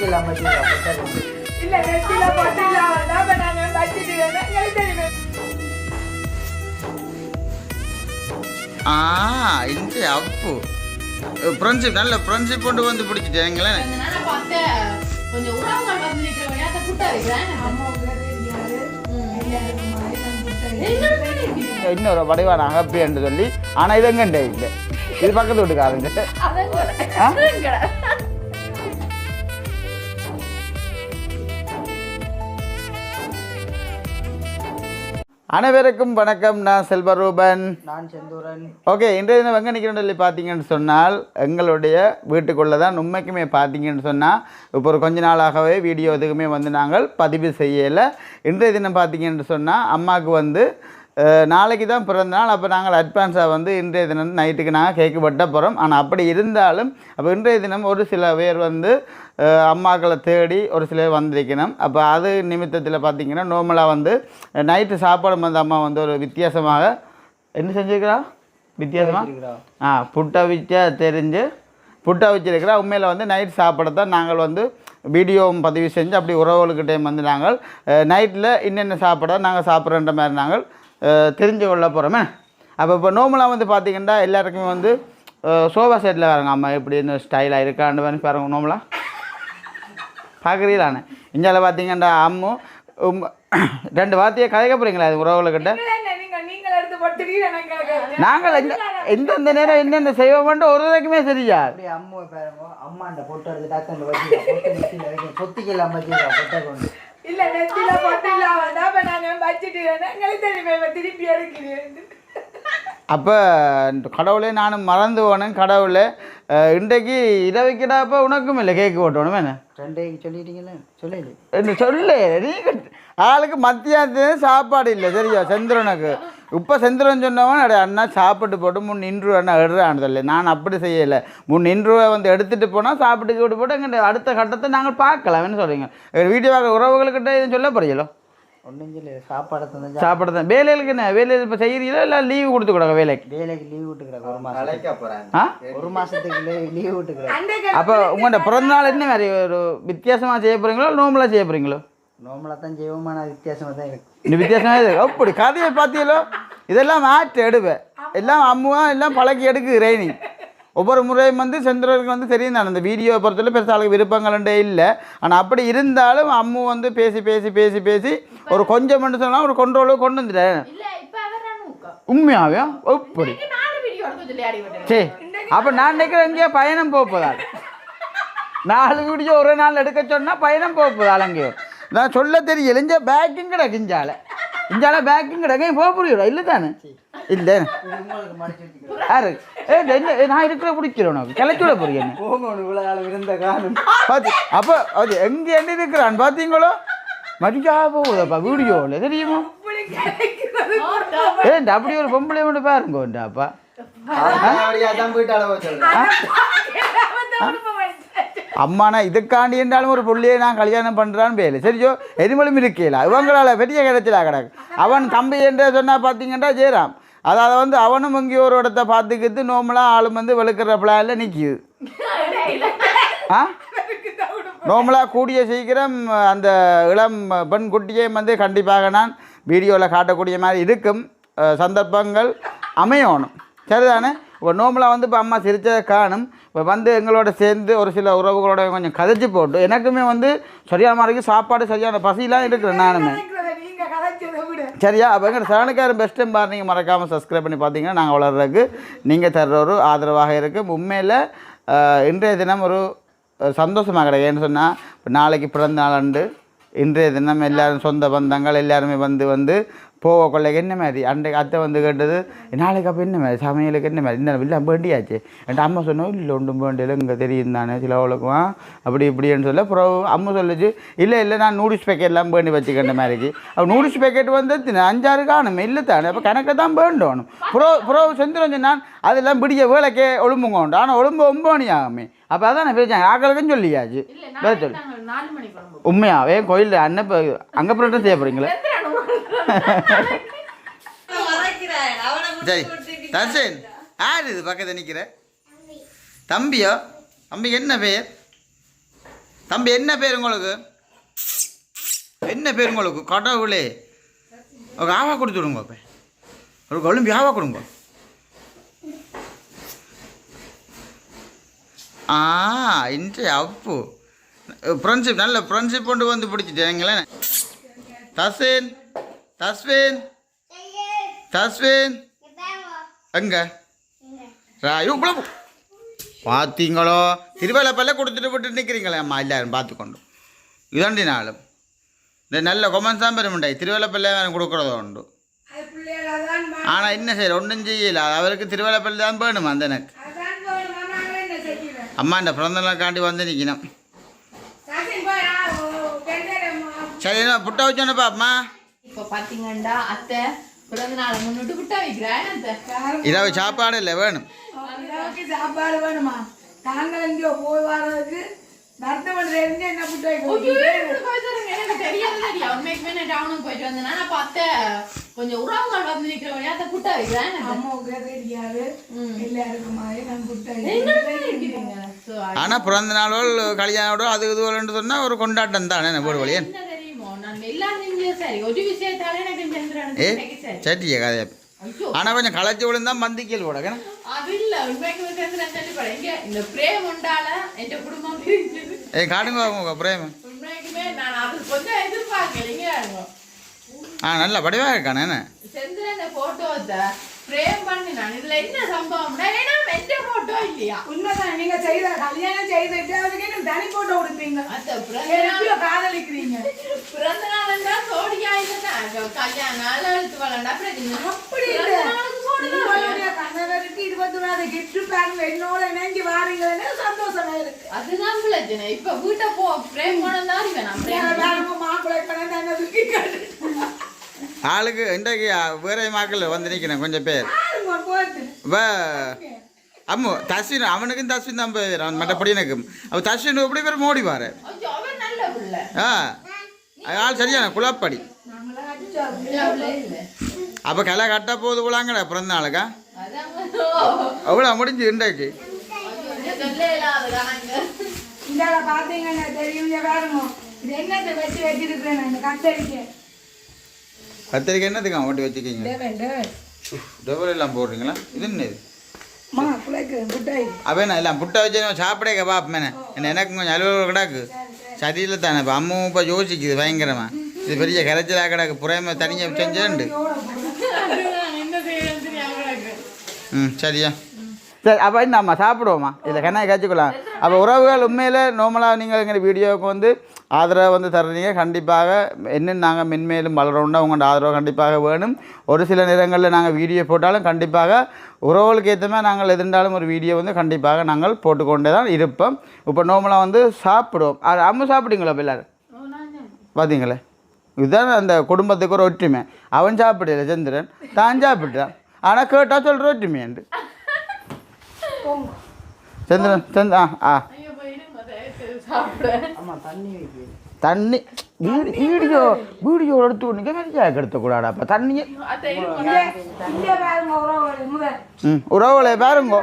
பொட்டை கொண்டு இல்ல வச்சுட்டு எங்களுக்கு தெரியும். ஆ இந்த அப்பு. ஃப்ரெண்ட்ஷிப் நல்ல ஃப்ரெண்ட்ஷிப் கொண்டு வந்து பார்த்து கொஞ்சம் உறவுகள் வந்து கூட்ட என்னோட நிக்கிறீங்க இன்னொரு வடிவான அகப்பி என்று சொல்லி ஆனால் இது எங்கண்டே இல்லை? இது பக்கத்து வீட்டுக்காரங்க. அனைவருக்கும் வணக்கம். நான் செல்வரூபன். நான் செந்தூரன். ஓகே இன்றைய தினம் எங்கே நிற்கிறோம் சொல்லி பார்த்தீங்கன்னு சொன்னால் எங்களுடைய வீட்டுக்குள்ளே தான் உண்மைக்குமே பார்த்தீங்கன்னு சொன்னால் இப்போ ஒரு கொஞ்ச நாளாகவே வீடியோ எதுக்குமே வந்து நாங்கள் பதிவு செய்யலை. இன்றைய தினம் பார்த்தீங்கன்னு சொன்னால் அம்மாவுக்கு வந்து நாளைக்கு தான் பிறந்த நாள். அப்போ நாங்கள் அட்வான்ஸாக வந்து இன்றைய தினம் நைட்டுக்கு நாங்கள் கேக்கு வெட்ட போகிறோம் ஆனால் அப்படி இருந்தாலும் அப்போ இன்றைய தினம் ஒரு சில பேர் வந்து அம்மாக்களை தேடி ஒரு சிலர் வந்திருக்கணும். அப்போ அது நிமித்தத்தில் பார்த்தீங்கன்னா நார்மலாக வந்து நைட்டு சாப்பாடு வந்து அம்மா வந்து ஒரு வித்தியாசமாக என்ன செஞ்சுருக்கிறா? வித்தியாசமாக. ஆ புட்டை வச்சா தெரிஞ்சு புட்டை வச்சிருக்கிறா. உண்மையில் வந்து நைட் சாப்பிட தான் நாங்கள் வந்து வீடியோவும் பதிவு செஞ்சு அப்படி உறவுகளுக்கிட்டே வந்து நாங்கள் நைட்டில் என்னென்ன சாப்பிட நாங்கள் சாப்பிட்றன்ற மாதிரி நாங்கள் தெரிஞ்சு கொள்ள போகிறோமே அப்போ இப்போ நோமலாக வந்து பார்த்திங்கன்னா எல்லாருக்குமே வந்து சோஃபா செட்டில் வராங்க. அம்மா எப்படி இந்த ஸ்டைலாக இருக்கான்னு பாருங்க நோமலா பார்க்குறீங்களாண்ணே இந்தியாவில் பார்த்தீங்கன்னா அம்மு உம், ரெண்டு வார்த்தையை கதைக்க போகிறீங்களா அது நீங்க நீங்கள் எந்தெந்த நேரம் என்னென்ன செய்வோம்ன்ட்டு ஒரு வரைக்குமே சரியா பாருங்க. அம்மாண்ட பொட்டை எடுத்து பொத்திக்கலாம் பொட்டை கொண்டு. இல்ல நெத்தில அப்ப கடவுளே நானும் மறந்து போனேன் கடவுளே. இன்றைக்கு இதை வைக்கிறப்ப உனக்கும் இல்லை கேக்கு ஓட்டணும் என்ன? ரெண்டைக்கு சொல்லிட்டீங்களே சொல்லல. என்ன சொல்லு நீ ஆளுக்கு மத்தியானத்து சாப்பாடு இல்லை சரியா செந்திரனுக்கு. இப்போ செந்திரன் சொன்னவன் அட அண்ணா சாப்பிட்டு போட்டு முன் நின்று அண்ணா எடுறான்னு நான் அப்படி செய்யலை. முன் நின்றுவை வந்து எடுத்துகிட்டு போனால் சாப்பிட்டு விட்டு போட்டு எங்கள் அடுத்த கட்டத்தை நாங்கள் பார்க்கலாம் என்ன சொல்கிறீங்க வீடியோ பார்க்க உறவுகள்கிட்ட எதுவும் சொல்ல போறீங்களோ? ஒன்றும் சொல்ல சாப்பாடை தந்தா சாப்பிட தான் வேலைகளுக்கு என்ன? வேலையில் இப்போ செய்கிறீங்களா இல்லை லீவு கொடுத்து கொடுங்க வேலைக்கு? வேலைக்கு லீவ் விட்டுக்கிறாங்க ஒரு மாதம் ஆ? ஒரு மாதத்துக்கு லீவ் விட்டுக்கிறாங்க. அப்போ உங்களோட பிறந்த நாள் என்ன மாதிரி ஒரு வித்தியாசமாக செய்ய போகிறீங்களோ நோம்பலாக செய்ய போகிறீங்களோ தான் செய்வோம் ஆனால் வித்தியாசமாக தான் இருக்கு. வித்தியாசமாக அப்படி கதையை பார்த்தீங்களோ இதெல்லாம் மாற்று எடுவேன் எல்லாம் அம்முவா எல்லாம் பழக்கி எடுக்குறேன் நீ ஒவ்வொரு முறையும் வந்து செந்திரருக்கு வந்து தெரியும் தான். அந்த வீடியோ பொறுத்தவரை பெருசாளுக்கு விருப்பங்களே இல்லை. ஆனால் அப்படி இருந்தாலும் அம்மு வந்து பேசி பேசி பேசி பேசி ஒரு கொஞ்சம் மட்டும் சொன்னால் ஒரு கொண்டோளவு கொண்டு வந்துட்டேன் இல்ல இப்ப அவர் நான் ஊக்கம் உண்மையாவே? விட்டேன் சரி அப்போ நான் நினைக்கிறேன் எங்கேயோ பயணம் போக போதா நாலு வீடியோ ஒரு நாள் எடுக்க சொன்னால் பயணம் போக போதா அங்கேயோ நான் சொல்ல தெரியல. இங்கே பேக்கிங் கிடக்கு இஞ்சால. இஞ்சால பேக்கிங் கிடக்கு. போக புரியுதா? இல்லை தானே? இல்லை யாரு ஏ என்ன நான் இருக்கிற பிடிக்கிறேன் உனக்கு கிளச்சி விட போறீங்க இருந்த காலம் பார்த்து அப்போ அது எங்கே என்ன இருக்கிறான் பார்த்தீங்களோ மதிக்கா போகுதப்பா வீடியோவில் தெரியுமா ஏன்டா அப்படி ஒரு பொம்பளை மட்டும் பாருங்கோண்டாப்பா அம்மானா இதுக்காண்டி என்றாலும் ஒரு புள்ளையை நான் கல்யாணம் பண்ணுறான்னு பேரு சரியோ எரிமலும் இருக்கையில இவங்களால பெரிய கிடைச்சலா கிடக்கு அவன் தம்பி என்று சொன்னா பார்த்தீங்கன்னா ஜெயராம் அதாவது வந்து அவனும் இங்கே ஒரு இடத்த பார்த்துக்கிட்டு நோமலாக ஆளும் வந்து வெளுக்கிற பிளானில் நிற்கிது ஆ? நோமலாக கூடிய சீக்கிரம் அந்த இளம் பெண் குட்டியையும் வந்து கண்டிப்பாக நான் வீடியோவில் காட்டக்கூடிய மாதிரி இருக்கும் சந்தர்ப்பங்கள் அமையணும். சரிதானே? இப்போ நோமலாக வந்து இப்போ அம்மா சிரிச்சதை காணும். இப்போ வந்து எங்களோட சேர்ந்து ஒரு சில உறவுகளோட கொஞ்சம் கதைச்சி போட்டு எனக்குமே வந்து சரியான மாதிரி சாப்பாடு சரியான பசியெலாம் இருக்கிறேன் நானுமே. சரியா? அப்போ எங்கள் சேனலுக்காரர் பெஸ்ட் பார் நீங்கள் மறக்காமல் சப்ஸ்கிரைப் பண்ணி பார்த்தீங்கன்னா நாங்கள் வளர்றதுக்கு நீங்கள் தர்ற ஒரு ஆதரவாக இருக்கும் உண்மையில் இன்றைய தினம் ஒரு சந்தோஷமாக கிடையாது. ஏன்னு சொன்னால் இப்போ நாளைக்கு பிறந்த நாள் அண்டு இன்றைய தினம் எல்லோரும் சொந்த பந்தங்கள் எல்லாருமே வந்து வந்து போக கொள்ளைக்கு என்ன மாதிரி அன்றைக்கு அத்தை வந்து கேட்டது நாளைக்கு அப்போ என்ன மாதிரி சமையலுக்கு என்ன மாதிரி என்ன இல்லை வேண்டியாச்சு என்கிட்ட அம்மா சொன்னோம் இல்லை ஒன்றும் வேண்டியது இங்கே தெரியும் தானே சில அவளுக்கும் அப்படி இப்படின்னு சொல்ல அப்புறம் அம்மா சொல்லுச்சு இல்லை இல்லை நான் நூடுல்ஸ் பேக்கெட்லாம் வேண்டி வச்சுக்கிட்ட மாதிரிக்கு அப்போ நூடுல்ஸ் பேக்கெட் வந்து? அஞ்சாறு காணுமே இல்லை தானே அப்போ கணக்கை தான் வேண்டணும் ப்ரோ ப்ரோ செந்துரும் நான் அதெல்லாம் பிடிக்க வேலைக்கே ஒழும்புங்க உண்டு ஆனால் ஒழும்பு ஒம்பது ஆகுமே அப்போ அதான் பிரச்சனை ஆக்களுக்கும் சொல்லியாச்சு வேற சொல்லு மணி உண்மையாவே கோயில் அண்ணன் இப்போ அங்கே புரோட்டம் செய்ய போகிறீங்களா சரி தர்ஷன் யார் இது பக்கத்தில் நிற்கிற தம்பியோ? தம்பிக்கு என்ன பேர்? தம்பி என்ன பேர் உங்களுக்கு? என்ன பேர் உங்களுக்கு? கடவுளே. ஒரு ஆவா கொடுத்து விடுங்க அப்போ. ஒரு கொழும்பி ஆவா கொடுங்க. ஆ இன்று அப்பு. ஃப்ரெண்ட்ஷிப் நல்ல ஃப்ரெண்ட்ஷிப் கொண்டு வந்து பிடிச்சிட்டேங்களேன் தஸ்வின் தஸ்வின். தஸ்வின். எங்க? ராயு குழம்பு பார்த்தீங்களோ திருவேலப்பல்ல கொடுத்துட்டு விட்டு நிற்கிறீங்களே அம்மா எல்லாரும் பார்த்துக்கொண்டு. இதாண்டி நாளும் இந்த நல்ல கொமன்ஸ் தான் பெருமண்டாய் திருவேலப்பல்ல வேணும் கொடுக்குறதோ உண்டு. ஆனால் என்ன செய்யற ஒன்றும் செய்யல. அவருக்கு திருவேலப்பள்ளி தான் வேணும் அந்த எனக்கு. அம்மா இந்த என்ன பிறந்த நாளுக்காண்டி வந்து நிற்கணும் சரி என்ன புட்டா வச்சோன்னப்பா அம்மா. இப்ப அத்தை பிறந்த நாளை முன்னிட்டு விட்டா வைக்கிறேன் அத்தை? சாப்பாடு இல்லை வேணும். சாப்பாடு வேணுமா? நாங்கள் எங்கேயோ போய் வர்றதுக்கு வருத்தமன் தெரிஞ்சு என்ன புட்டு தெரியாது கொஞ்சம் உறவுகள் வந்து நிக்கிற வழியா புட்டா வைக்கிறேன். அம்மாவுக்கு எல்லாருக்கும் மாதிரி நான் புட்டு இருக்கிறீங்க. ஆனால் பிறந்த நாளோல் கல்யாணோட அது இதுவோல்னு சொன்னால் ஒரு கொண்டாட்டம் தானே என்ன சட்டிய கதையா ஆனால் கொஞ்சம் களைச்சி விழுந்தா மந்திக்கல் பிரிஞ்சது. ஏ காட்டுங்க உங்க பிரேம். ஆ நல்ல படிவாக இருக்கானே என்ன? பிரேம் பண்ணி நான் இதுல என்ன சம்பவம்னா ஏன்னா எந்த போட்டோ இல்லையா? உண்மைதான். நீங்க செய்த கல்யாணம் செய்துட்டு அவருக்கு என்ன தனி போட்டோ கொடுப்பீங்க? அத்தை பிறந்த நாள். காதலிக்கிறீங்க? நாள்னா சோடியா இல்லைன்னா கல்யாண நாள் எழுத்து வரண்டா பிரச்சனை அப்படி கணவருக்கு இருபத்தி ஒன்றாவது கிஃப்ட் பாருங்க என்னோட இணைஞ்சு வாரீங்கன்னு சந்தோஷமா இருக்கு. அதுதான் பிரச்சனை இப்ப வீட்டை போ பிரேம் போனதா இவன் நான் மாப்பிள்ளை கடன் என்ன ஆளுக்கு இன்றைக்கு வேற மாக்கள் வந்து நிற்கிறேன் கொஞ்சம் பேர். அம்மு தஸ்வின் அவனுக்கும் தஸ்வின் தான் போயிடும் அவன் மற்றபடி எனக்கும் அவன் தஸ்வின் எப்படி பேர் மோடி பாரு. ஆ ஆள் சரியான குழப்படி. அப்போ கலை கட்ட போது போலாங்கடா பிறந்த நாளுக்கா? அவ்வளோ முடிஞ்சு இன்றைக்கு. ஐயோ, தெரியும் இங்க இது என்னத்தை வச்சு வச்சிருக்கிறேன் இந்த கத்தரிக்கை. கத்திரிக்காய் என்னதுக்கு ஓட்டி வச்சுக்கிங்க டபுள் எல்லாம் போடுறீங்களா? இது என்ன இது? அப்போ என்ன எல்லாம் புட்டை வச்சு சாப்பிடேக்க பாப்பேன் என்ன? எனக்கு கொஞ்சம் அலுவலகம் கிடாக்கு. சரியில்லை தானே இப்போ அம்மாவும் இப்போ யோசிக்குது பயங்கரமா. இது பெரிய கரைச்சலாக கிடக்கு புறையமா தனியாக செஞ்சேன்ண்டு கிடக்கு. ம் சரியா. சரி அப்போ நம்ம சாப்பிடுவோமா இதில் கண்ணாய் காய்ச்சிக்கலாம் அப்போ உறவுகள் உண்மையில் நார்மலாக நீங்கள் எங்கள் வீடியோவுக்கு வந்து ஆதரவு வந்து தர்றீங்க. கண்டிப்பாக இன்னும் நாங்கள் மென்மேலும் வளரணும்னா உங்களோட ஆதரவு கண்டிப்பாக வேணும். ஒரு சில நேரங்களில் நாங்கள் வீடியோ போட்டாலும் கண்டிப்பாக உறவுகளுக்கு ஏற்ற மாதிரி நாங்கள் எதிர்ந்தாலும் ஒரு வீடியோ வந்து கண்டிப்பாக நாங்கள் போட்டுக்கொண்டே தான் இருப்போம். இப்போ நார்மலாக வந்து சாப்பிடுவோம். அது அம்மா சாப்பிட்டீங்களா இப்போ எல்லாரும். பார்த்தீங்களே இதுதான் அந்த குடும்பத்துக்கு ஒரு ஒற்றுமை. அவன் சாப்பிடல சந்திரன். தான் சாப்பிட்டான் ஆனால் கேட்டால் சொல்கிற ஒற்றுமையாண்டு. சந்திரன் சந்த் ஆ ஆ. தண்ணி வீடியோ வீடியோ எடுத்து தண்ணியை. இங்க இங்க பாருங்க உறவுகளை முதல் ம் உறவுகளை பாருங்க.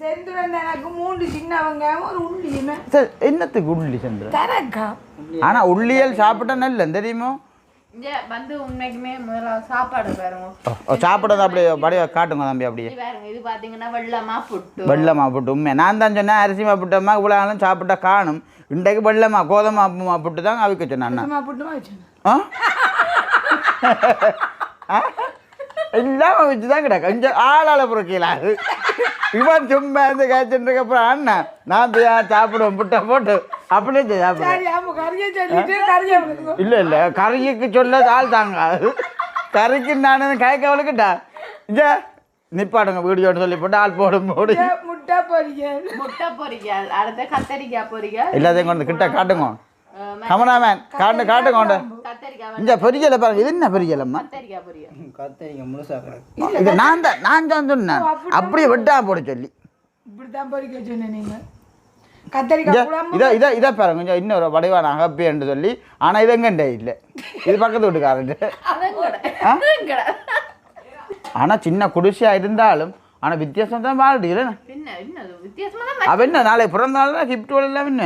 செந்துரன் எனக்கு மூன்று சின்ன வெங்காயம் ஒரு உள்ளியுமே. என்னத்துக்கு உள்ளி சந்திரன் உள்ளியல் சாப்பிட்டா நல்ல தெரியுமோ? வந்து உண்மைக்குமே முதல்ல சாப்பாடு பாருங்க. அப்படியே காட்டுங்க தம்பி அப்படியே. இது பாருங்க இது பாத்தீங்கன்னா வெள்ளமா புட்டு வெள்ளை மாப்புட்டு உண்மை. நான் தான் சொன்னேன் அரிசி மாப்புட்டம்மா இவ்வளோ நாளும் சாப்பிட்டா காணும். இன்றைக்கு வெள்ளமா கோதமா மாப்புட்டு தான் அவிக்க சொன்னேன் ஆ? ஆ? இல்லாம வச்சு தான் கிடக்கு கொஞ்சம் ஆளால புறக்கீழாது இவன் சும்மா இருந்து காய்ச்சிட்டு அப்புறம் அண்ணா நான் போய் சாப்பிடுவேன் புட்டை போட்டு அப்படியே சாப்பிடுவேன். இல்லை இல்லை. கறிக்கு சொல்ல ஆள் தாங்காது கறிக்கு நான் காய்க்கவளுக்குட்டா இங்கே நிப்பாடுங்க வீடியோன்னு சொல்லி போட்டு ஆள் போடும் போடு முட்டை பொரியல். முட்டை பொரிக்கால் அடுத்த கத்தரிக்காய் பொரிக்கால் எல்லாத்தையும் கொண்டு கிட்ட காட்டுங்க. கமராமேன் காட்டு காட்டுங்க கொண்டு கத்தரிக்காய் இங்கே பெரியல பாருங்க இது என்ன பெரியலம்மா கத்தரிக்காய் முழுசா இது நான் தான் நான் தான் சொன்னேன். அப்படியே வெட்டா போட சொல்லி. இப்படித்தான் பொரிக்க சொன்னேன் நீங்க. இதை இதை இதை இதை பாருங்க கொஞ்சம் இன்னொரு வடிவான அகப்பின்னு சொல்லி. ஆனால் இது எங்கண்டே இல்லை. இது பக்கத்து? அதங்கட ஆனால் சின்ன குடிசையாக இருந்தாலும் ஆனால் வித்தியாசம் தான் வாழ்க்கை இல்லை என்ன என்ன நாளைக்கு பிறந்த நாள் கிஃப்ட் எல்லாம் என்ன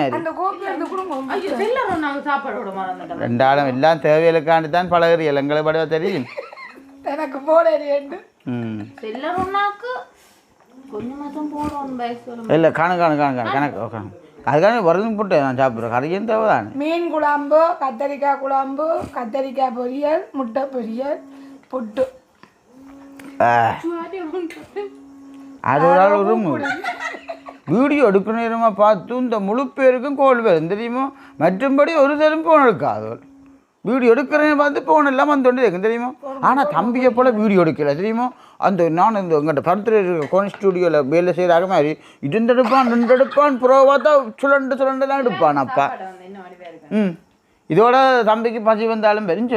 ரெண்டாலும் எல்லாம் தேவைகளுக்காண்டி தான் பழகிறீர்கள் எங்களை படுவா தெரியும். எனக்கு இல்லை காணு காணு காணு காணு கணக்கு காணு. அதுக்கான வரதும் போட்டு நான் சாப்பிட்றேன். கரையும் தேவை தானே மீன் குழம்பு கத்தரிக்காய் குழம்பு கத்தரிக்காய் பொரியல் முட்டை பொரியல் புட்டு. ஆ, அது ஒரு ஆள் ஒரு மு- வீடியோ எடுக்க நேரமா பார்த்து இந்த முழு பேருக்கும் கோல் வரும். தெரியுமா? மற்றும்படி ஒரு தரம் போன் எடுக்காது வீடியோ எடுக்கிறேன் பார்த்து போன் எல்லாம் வந்து இருக்கும் தெரியுமா? ஆனால் தம்பியை போல வீடியோ. எடுக்கல. தெரியுமா? அந்த நான் இந்த எங்கிட்ட பருத்துல கோன் ஸ்டூடியோவில் வேலை செய்கிறாக மாதிரி இது எடுப்பான் ரெண்டு எடுப்பான் ப்ரோவாக தான் சுழண்டு சுழண்டுலாம் எடுப்பான் அப்பா. ம். இதோட தம்பிக்கு பசி வந்தாலும் பெரிஞ்சு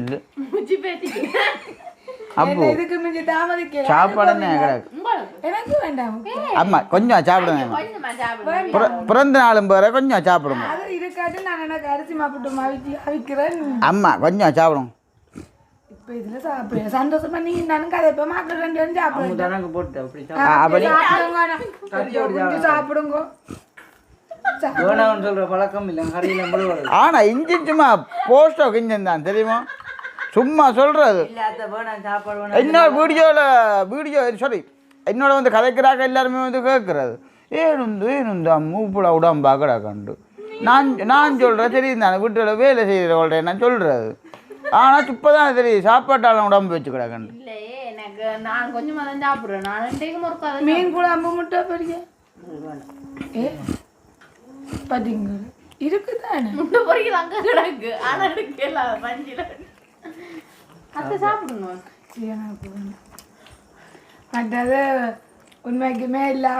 இல்லை. முச்சி பேத்திக்கு அப்போ சாப்பாடு உங்களுக்கு எனக்கு வேண்டாம். ஆமாம் கொஞ்சம் சாப்பிடுங்க. கொஞ்சமா சாப்பிடுங்க பிற- பிறந்த நாளும் பேர கொஞ்சம் சாப்பிடுங்க. அது இருக்காட்டு நான் எனக்கு அரிசி மாப்பிட்டு அவிக்கி அவிக்கிறேன். அம்மா கொஞ்சம் சாப்பிடுங்க. இப்போ இதில் சாப்பிடுறேன் சந்தோஷமா நீ நானும் கதை. இப்போ ரெண்டு சாப்பிடுறேன் தனக்கு போட்டு அப்படி சாப்பிடுங்க. கொஞ்சம் சாப்பிடுங்க. சொல்ற பழக்கம் இல்லை. கடையில் ஆனா இஞ்சி சும்மா போஸ்டோ கிஞ்சம் தான் தெரியுமா? சும்மா சொல்றது. இன்னொரு வீடியோவில் வீடியோ சாரி என்னோட வந்து கதைக்கிறாக்க எல்லாருமே வந்து கேட்குறது ஏனுந்து ஏனுந்து மூப்புல உடம்பா கிடக்கண்டு. நான் நான் சொல்கிறேன் சரி நான் வீட்டில் வேலை செய்கிறவள்கிட்ட நான் சொல்கிறது ஆனால் இப்போ தான் தெரியும் சாப்பாட்டாலும் உடம்பு வச்சு கிடக்கண்டு. எனக்கு நான் தான் சாப்பிடுறேன். நான் ஒரு மீன் குழம்பு முட்டை பொரிய இருக்குதானே? முட்டை பொறிக்கல அங்க கிடக்கு. ஆனா எடுக்கல பஞ்சில அத்தை சாப்பிடணும் சரி. மற்றது உண்மைக்குமே எல்லா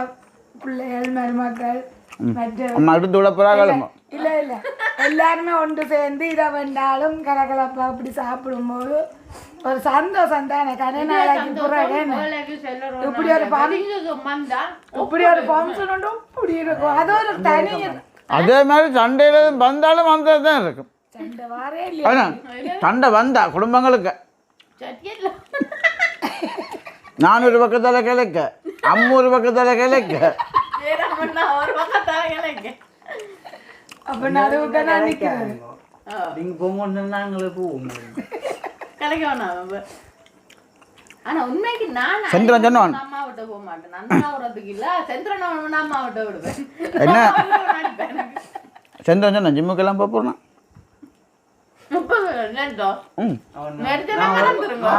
பிள்ளைகள் மருமக்கள் மற்ற போகிறாங்க இல்ல இல்ல எல்லாருமே ஒன்று சேர்ந்து இதை வேண்டாலும் கலகலப்பா அப்படி சாப்பிடும்போது ஒரு சந்தோஷம் தானே கடை நாளைக்கு பிறகு? இப்படி ஒரு இப்படி ஒரு ஃபங்க்ஷன் உண்டு இப்படி இருக்கும் அது ஒரு தனி அதே மாதிரி சண்டையில் வந்தாலும் வந்தது தான் இருக்கும் சண்டை வந்தா குடும்பங்களுக்கு சட்டியல நான் ஒரு பக்கத்தில் கிழக்க. அம்மா ஒரு பக்கத்தில் கிழக்க. ஜெயராமண்ணா ஒரு பக்கத்தால எனக்கு அப்ப நடுவுக்கு நான் நிக்கிறேன். நீங்க போங்கன்னு நாங்களே போவோம். ஆனா உண்மைக்கு நான் செந்திரன் சொன்னான். அம்மா விட்ட போக மாட்டேன். நான் விடுறதுக்கு இல்ல செந்திரன் அம்மா விட்ட விடுவேன். என்ன? போக முப்பது ம். மறந்துருங்க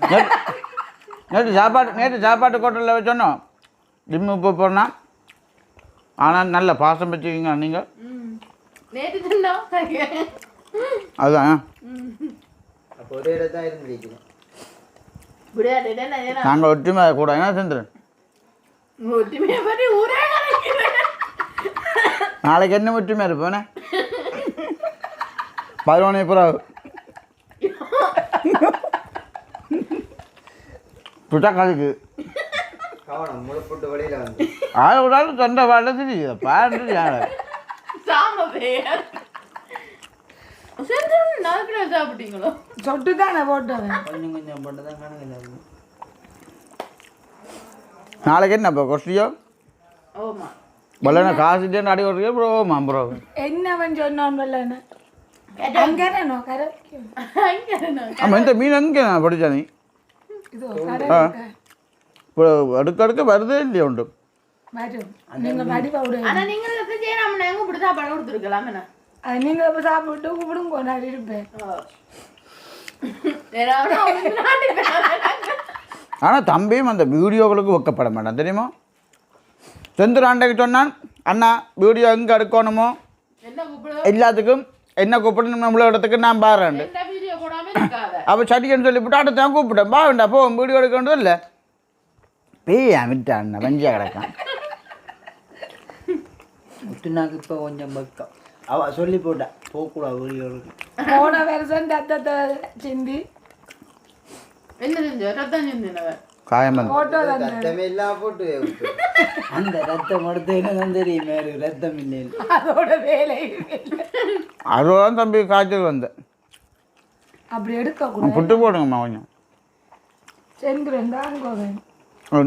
நேற்று சாப்பாடு நேற்று சாப்பாட்டு ஹோட்டலில் சொன்னோம். ஜிம்மு போக போகிறேன்னா ஆனால் நல்ல பாசம் வச்சுக்கிங்க நீங்கள் ம். நேற்று தின்னோம். அதுதான். நாங்கள் ஒற்றுமை கூட என்ன கலைக்கிறேன் நாளைக்கு என்ன ஒற்றுமை இருப்பேனே பதினொன்று புறாவு வெளியில வந்து. ஆள் விடாது தொண்டை பாட தெரியுது பாட்டு யாரை சாப்பிட்டீங்களோ சொட்டு தானே போட்டவன் கொஞ்சம் கொஞ்சம் போட்டு தான் கணக்கு நாளைக்கு என்ன இப்போ கொஸ்டியோ? ஓமா. பல்லன காசு அடி ஓடுறீங்க ப்ரோ? ஆமாம் ப்ரோ. என்னவன் சொன்னான் வரலன்னு அங்கேனோ கரை அங்க இருந்தாங்க. ஆமாம் இந்த மீன் எங்கே நான் படித்தா நீ? சாப்பிட்டு இருப்பேன் ஏதாவது அவங்க நாட்டு பேர் ஆனால் தம்பியும் அந்த வீடியோகளுக்கு ஒக்கப்பட மாட்டான் தெரியுமா செந்துராண்டைக்கு சொன்னான் அண்ணா வீடியோ எங்கே எடுக்கணுமோ எல்லாத்துக்கும் என்ன கூப்பிடணும் நம்மள இடத்துக்கு நான் பாருண்டு எந்த வீடியோ போடாம இருக்காத அப்போ சட்டிக்கன்னு சொல்லிவிட்டு அடுத்து தான் கூப்பிட்டேன் பா வேண்டா போ வீடியோ எடுக்கணும் இல்லை பேய் விட்டான் வஞ்சியா கிடக்கான் முத்துனாக்கு இப்போ கொஞ்சம் பக்கம் அவ சொல்லி போட்டா போகக்கூடாது வீடியோவுக்கு போன வருஷம் ரத்தத்தை சிந்தி என்ன செஞ்ச ரத்தம் வந்து போட்டோ ரத்தமே அந்த ரத்தம் எடுத்து என்ன தெரியும் ரத்தம் இல்லை அதோட வேலை அதுதான் தம்பி காய்ச்சல் வந்தேன் அப்படி எடுக்க கூடாது புட்டு போடுங்கம்மா கொஞ்சம். செந்துரன் தான்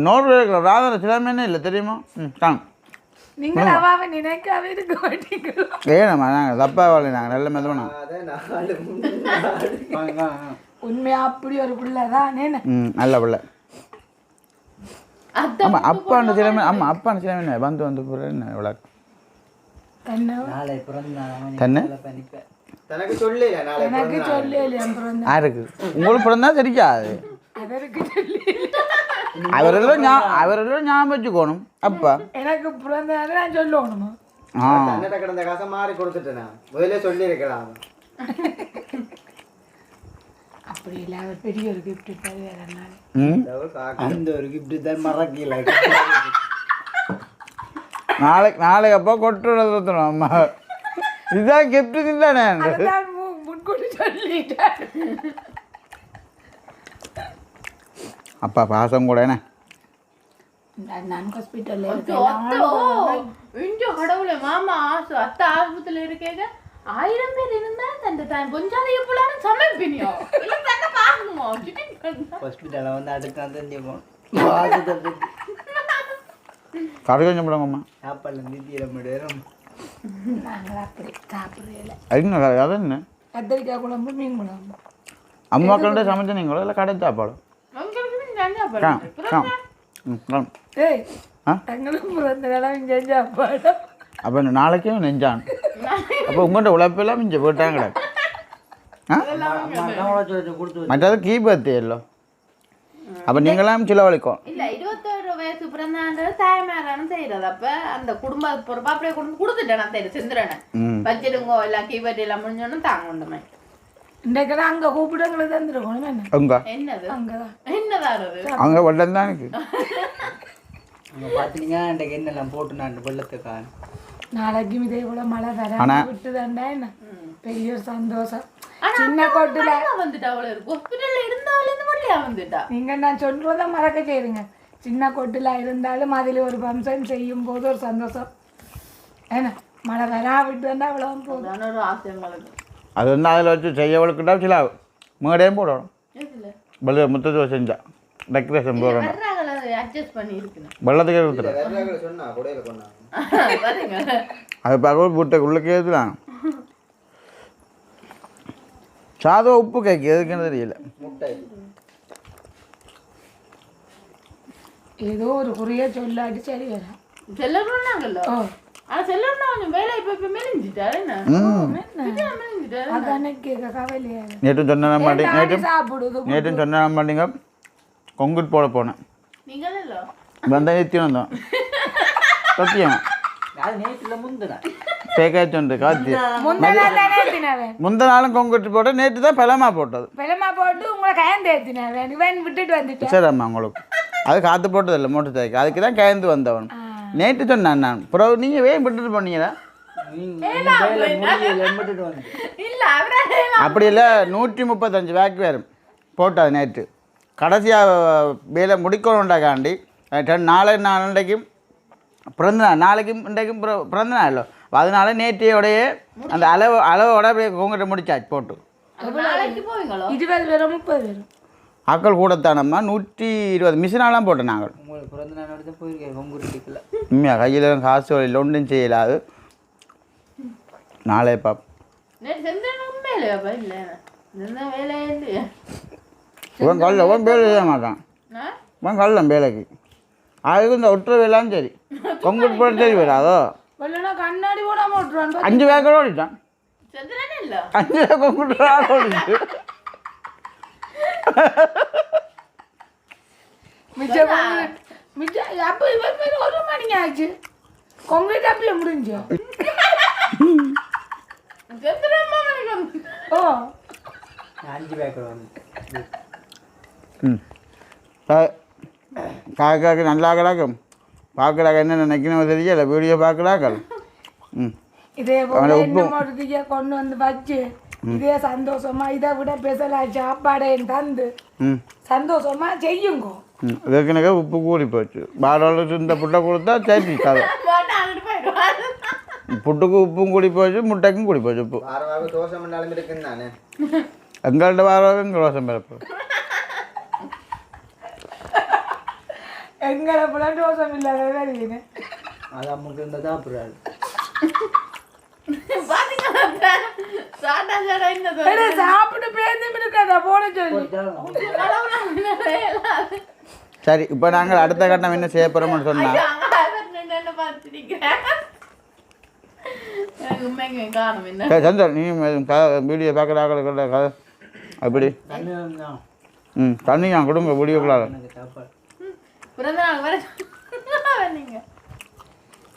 நோர்வேல ராதன சிலாமேனே இல்லை தெரியுமா? ம் காணும் நீங்கள் அவாவை நினைக்காம இருக்க மாட்டீங்களோ? ஏனம்மா நாங்கள் தப்பாக வாழ நாங்கள் நல்ல மெதுவானோம் அதே நாலு முன்னாடி உண்மையா அப்படி ஒரு பிள்ளை தான் ம் நல்ல பிள்ளை. ஆமாம் அப்பாண்ட சிலாமே ஆமாம் அப்பாண்ட சிலாமே வந்து வந்து போகிறேன் என்ன விளக்கு. தன்னை நாளை பிறந்த நாள் தன்னை? சொல்லல எனக்கு சொல்லி என் பிறந்த யாருக்கு உங்களுக்கு பிறந்தா தெரியாது ஞா அவரெல்லாம் ஞாபகம் வச்சுக்கணும் அப்பா. எனக்கு பிறந்த நாள் நான் சொல்லணுமா? ஆ. தன்னிட்ட கிடந்த காசை மாறி கொடுத்துட்டேன் நான். முதல்ல சொல்லி இருக்கலாம் அப்படி இல்லை அவர் பெரிய ஒரு கிஃப்ட் தருவார் ம்? அந்த ஒரு கிஃப்ட் தான் மறக்கல. நாளைக்கு நாளைக்கு அப்பா ஊற்றணும் அம்மா. இதுதான் கிஃப்ட் தானே முன்கூட்டி சொல்லிட்டேன். அப்பா பாசம் கூட என்ன அத்தை, ஓ, இஞ்ச கடவுளே மாமா ஆசு அத்தை ஆஸ்பத்திரியில இருக்கேங்க. ஆயிரம் பேர் இருந்தா அந்த டைம் கொஞ்சம் எப்பளான சமைப்பினியோ? இல்ல வந்து அடுத்து வந்து இங்கே போகணும். கடை கொஞ்சம் போடுங்கம்மா. சாப்பாடுல நிதியில முடியும் நாங்கள் அப்படி சாப்பிட்றதில்ல அதுங்க அது என்ன கத்திரிக்காய் குழம்பு மீன் குழம்பு அம்மாக்கள்கிட்ட சமைச்சீங்களோ இல்லை கடை சாப்பாடு அப்போ நாளைக்கும் நெஞ்சான் அப்போ உங்கள்கிட்ட உழைப்பெல்லாம் கொடுத்து மற்றது கீ பர்த்டே இல்லை அப்போ நீங்களாம் செலவழிக்கும் வயசு பிறந்தாண்டது தாய்மாரானும் செய்யறது. அப்ப அந்த குடும்ப பொறுப்பா அப்படியே கொண்டு கொடுத்துட்டேன் நான் தெரியும் செந்துறேன் ம். வச்சிடுங்கோ எல்லாம் கீபட்டி எல்லாம் முடிஞ்சோன்னு தாங்க உண்டுமே இன்றைக்கெல்லாம் அங்கே கூப்பிடுங்களை தந்துருக்கணும். என்ன? என்னது? அங்கே தான் என்னதான் அது? அங்கே வெள்ளம் தான் இருக்கு. அங்கே பார்த்தீங்கன்னா இன்றைக்கு என்னெல்லாம் போட்டு நான் வெள்ளத்துக்கான நாளைக்கு இதே போல மழை தர விட்டுதாண்டா என்ன? பெரிய ஒரு சந்தோஷம். சின்ன கோட்டுல. வந்துட்டா அவ்வளவு இருக்கு. ஹாஸ்பிட்டல்ல இருந்தாலும் வந்துட்டா. நீங்க நான் சொல்றத மறக்க செய்யுங்க சின்ன கோட்டுல இருந்தாலும் அதில் ஒரு ஃபங்க்ஷன் செய்யும் போது ஒரு சந்தோஷம். என்ன மழை வரா விட்டுதாண்டா அவ்வளோ போதும். ஒரு ஆசை எங்களுக்கு. அது வந்து அதில் வச்சு செய்யவளுக்கிட்டா சில மேடையும் போடணும். வெள்ள முத்தத்துவ செஞ்சா. டெக்கரேஷன் போடணும். வெள்ளத்துக்கே ஊற்றுறேன் அது பார்க்க வீட்டுக்கு உள்ளே ஏற்றுலாம் சாதம் உப்பு கேக்கு எதுக்குன்னு தெரியல. முட்டை. ஏதோ ஒரு குறிய சொல்லாட்டி சரி வரும் செல்லணும்னாங்கல்ல? ஆனா செல்லணும்னா கொஞ்சம் வேலை இப்ப இப்ப மெலிஞ்சிட்டாரு என்ன? அதானே கேட்க கவலையாது நேற்று சொன்ன மாட்டி நேற்று சாப்பிடுது நேற்று சொன்ன மாட்டிங்க. கொங்குட் போட போனேன். நீங்கள் இல்ல வந்த நித்தியம் சத்தியம் தானே ஏத்தினவன் முந்த நாளும் கொங்குட்டு போட்டு நேற்று தான் பலமா போட்டது. பெலமா போட்டு உங்களை கயந்து ஏத்தினவன் இவன் விட்டுட்டு வந்துட்டேன் சரி அம்மா உங்களுக்கு. அது காற்று போட்டது இல்லை மோட்டர் சைக்கிள் அதுக்கு தான் கயந்து வந்தவன். நேற்று சொன்னான் நான். அப்புறம் நீங்கள் வேன் விட்டுட்டு போனீங்களா? அப்படி இல்லை நூற்றி முப்பத்தஞ்சு பேக் வரும் போட்டது நேற்று. கடைசியாக வேலை முடிக்கணுண்டாக்காண்டி நாளை நாளைக்கும் பிறந்த நாள் நாளைக்கும் இன்றைக்கும் பிற- பிறந்த நாள் இல்லை. அதனால நேற்றையோடையே அந்த அளவு அளவோட அப்படியே உங்கள்கிட்ட முடிச்சாச்சு போட்டு. நாளைக்கு போவீங்களோ? இருபது பேரும் முப்பது பேரும் ஆக்கள் கூடத்தானம்மா? நூற்றி இருபது. மிஷினாலாம் போட்டோம் நாங்கள். உண்மையாக கையில் காசு வழியில் ஒன்றும் செய்யலாது. நாளே பாப் இவன் கல்ல இவன் வேலை செய்ய மாட்டான்? இவன் கள்ளம் வேலைக்கு. அதுக்கு இந்த ஒட்டுற வேலையும் சரி. கொங்குட்டு போட்டு சரி வராதோ அஞ்சு பேக்கர் ஓடிட்டான். செந்தனே இல்ல? அஞ்சு கொங்குட்டு ஓடிச்சு. மிச்சம் மிச்சம் அப்போ ஒரு மணிக்கு ஆச்சு. கொங்கிட்டு அப்படியே முடிஞ்சு. ஓ. அஞ்சு பேக்கர் வந்து. ம். காக்காக்கு நல்லா கிடக்கும். பார்க்குறாக்க என்ன நினைக்கணும் தெரியல. வீடியோ பார்க்குறாக்கள். ம். இதே போல கொண்டு வந்து வச்சு. இதே சந்தோஷமா இதை விட பெசலா சாப்பாடையும் தந்து. சந்தோஷமா செய்யுங்கோ. ஏற்கனவே உப்பு கூடி போச்சு. பாரோளுக்கு இந்த புட்டை கொடுத்தா சரி கதை. புட்டுக்கு உப்பும் கூடி போச்சு முட்டைக்கும் கூடி போச்சு உப்பு. எங்கள்கிட்ட வாரம் எங்கள் ரோசம் பிறப்பு எங்களை போல தோசம் இல்லாத வேலையின அது அம்முக்கு இந்த சரி இப்போ நாங்கள் அடுத்த கட்டம் என்ன செய்ய என்ன? சரி சந்தர் நீ வீடியோ பார்க்குறாங்க கதை அப்படி. ம் தண்ணி நான் கொடுங்க வீடியோக்குள்ளார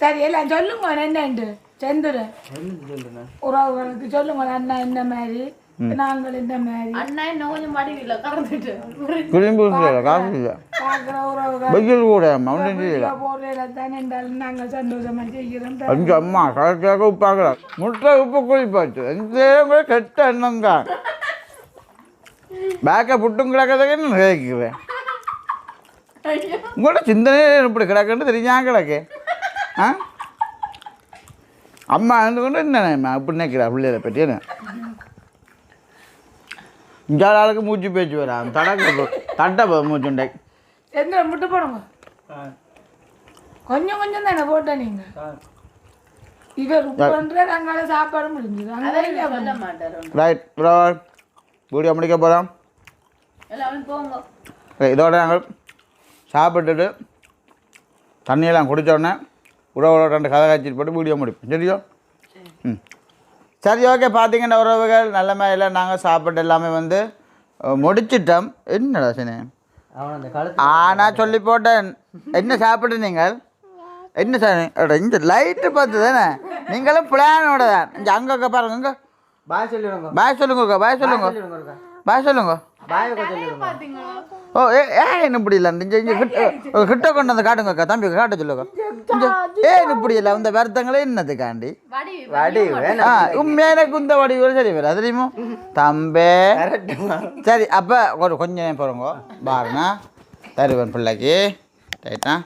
சரி எல்லாம் சொல்லுங்க என்னண்டு செந்துரு உறவுகளுக்கு சொல்லுங்க அண்ணா என்ன மாதிரி நாங்கள் இந்த மாதிரி. அண்ணா இன்னும் கொஞ்சம் மடிவில்ல கறந்துட்டு. திரும்பி இல்லை காசு இல்லை பார்க்குற உறவுகள். வெயில் கூட மவுண்டன் இல்லை போடுறதுல தானே இருந்தாலும் நாங்கள் சந்தோஷமா செய்கிறோம் அஞ்சு அம்மா கரெக்டாக உப்பாக்குறா. முட்டை உப்பு குளிப்பாச்சு எந்த கெட்ட எண்ணம் தான். பேக்கை புட்டும் கிடக்கிறதுக்கு நான் கேட்குவேன் உங்களோட சிந்தனையே இப்படி கிடக்குன்னு தெரிஞ்சா கிடக்கு. ஆ? அம்மா இருந்து கொண்டு என்ன அப்படி நினைக்கிறா பிள்ளைகளை பற்றி என்ன? இங்கே ஆளுக்கு மூச்சு பேச்சு வரான் தடக்க தட்டை மூச்சுண்டை. செந்துரு முட்டு போடுங்க. கொஞ்சம் கொஞ்சம் தானே போட்ட நீங்க? ஆ. இவர் உட்காந்து அங்கால சாப்பாடு முடிஞ்சது. அங்கே சொல்ல மாட்டாரு ரைட் வீடியோ முடிக்க போகிறோம் இதோட நாங்கள் சாப்பிட்டுட்டு தண்ணியெல்லாம் குடிச்ச உடனே உறவோட ரெண்டு கதை காய்ச்சிட்டு போட்டு வீடியோ முடிப்போம். சரியா? ம். சரி ஓகே பார்த்தீங்கன்னா உறவுகள் நல்ல மாதிரில நாங்கள் சாப்பிட்டு எல்லாமே வந்து முடிச்சிட்டோம். என்னடா சனே? அவன் அந்த காலத்து ஆ நான் சொல்லி போட்டேன். என்ன சாப்பிட்டு நீங்கள்? என்ன சார்? இந்த லைட்டு பார்த்து தானே? நீங்களும் பிளானோட தான். இங்கே அங்கே பாருங்க இங்கே. பாய் சொல்லிடுங்க. பாய் சொல்லுங்க பாய் சொல்லுங்க. பாய் சொல்லுங்க. பாய் பாத்தீங்களா ஓ ஏ ஏன் என்ன இப்படி இல்லை? இங்கே இங்கே கிட்ட கிட்ட கொண்டு வந்து காட்டுங்கக்கா தம்பி காட்ட சொல்லுங்க. இங்க, ஏன் இப்படி இல்லை? இந்த வருத்தங்களே என்னதுக்காண்டி? வடி வாடி வேணாம். ஆ உண்மையான குந்த வடிவில் சரி வரும் அது தெரியுமோ? தம்பே. சரி அப்போ ஒரு கொஞ்ச நேரம் போகிறோங்க பாருண்ணா தருவன் பிள்ளைக்கு. ரைட்டா?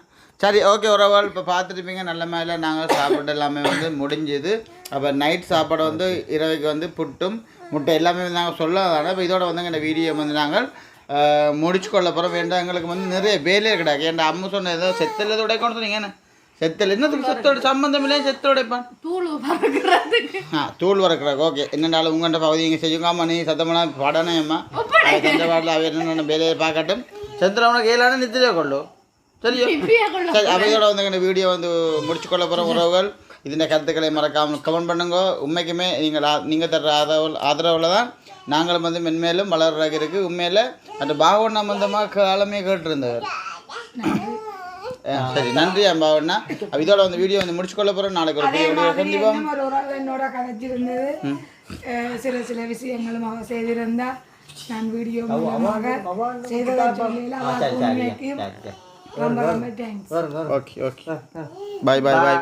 சரி ஓகே உறவுகள் இப்போ பார்த்துருப்பீங்க. நல்ல மேலே நாங்கள் சாப்பிட்டு எல்லாமே வந்து முடிஞ்சுது. அப்போ நைட் சாப்பாடு வந்து இரவைக்கு வந்து புட்டும் முட்டை எல்லாமே வந்து நாங்கள் சொல்லாதானே இப்போ இதோட வந்து இந்த வீடியோ வந்து நாங்கள் முடிச்சு கொள்ள போகிற வேண்டாம் எங்களுக்கு வந்து நிறைய வேலையே கிடாக்கு ஏன்டா அம்மா சொன்ன ஏதோ செத்தில் உடைக்கணும் சொன்னீங்க செத்தில். என்னத்துக்கு செத்தோட சம்மந்தம் இல்லை செத்து உடைப்பான் தூள் வறக்கிறதுக்கு. ஆ தூள் வறக்கிறாங்க. ஓகே. என்னென்னாலும் உங்கள்கிட்ட பகுதி இங்கே செய்யுங்காமா நீ சத்தமான படனே அம்மா. அந்த பாட்டில் அவர் என்ன வேலையை பார்க்கட்டும். செத்தில் அவனுக்கு ஏழான நித்திலே கொள்ளும் சரியோ? சரி அவையோட வந்து எங்கள் வீடியோ வந்து முடிச்சு கொள்ள போகிற உறவுகள். இதுன கருத்துக்களை மறக்காமல் கமெண்ட் பண்ணுங்க. உண்மைக்குமே நீங்கள் நீங்கள் தர்ற ஆதரவு ஆதரவில் தான் நாங்களும் வந்து மென்மேலும் வளர்றதுக்கு இருக்குது உண்மையில் அந்த பாவண்ணா மந்தமாக காலமே கேட்டிருந்தவர் ஆ, சரி. நன்றி பாவண்ணா. அப்ப இதோட வந்து வீடியோ வந்து முடிச்சு கொள்ள போகிறோம் நாளைக்கு ஒரு வீடியோ சந்திப்போம். இன்னும் ஒரு உறவு என்னோட கதைச்சிருந்தது சில சில விஷயங்களும் அவ செய்திருந்தா நான் வீடியோ மூலமாக செய்ததை சொல்லல அவ உண்மைக்கு ரொம்ப ரொம்ப thanks okay okay bye bye bye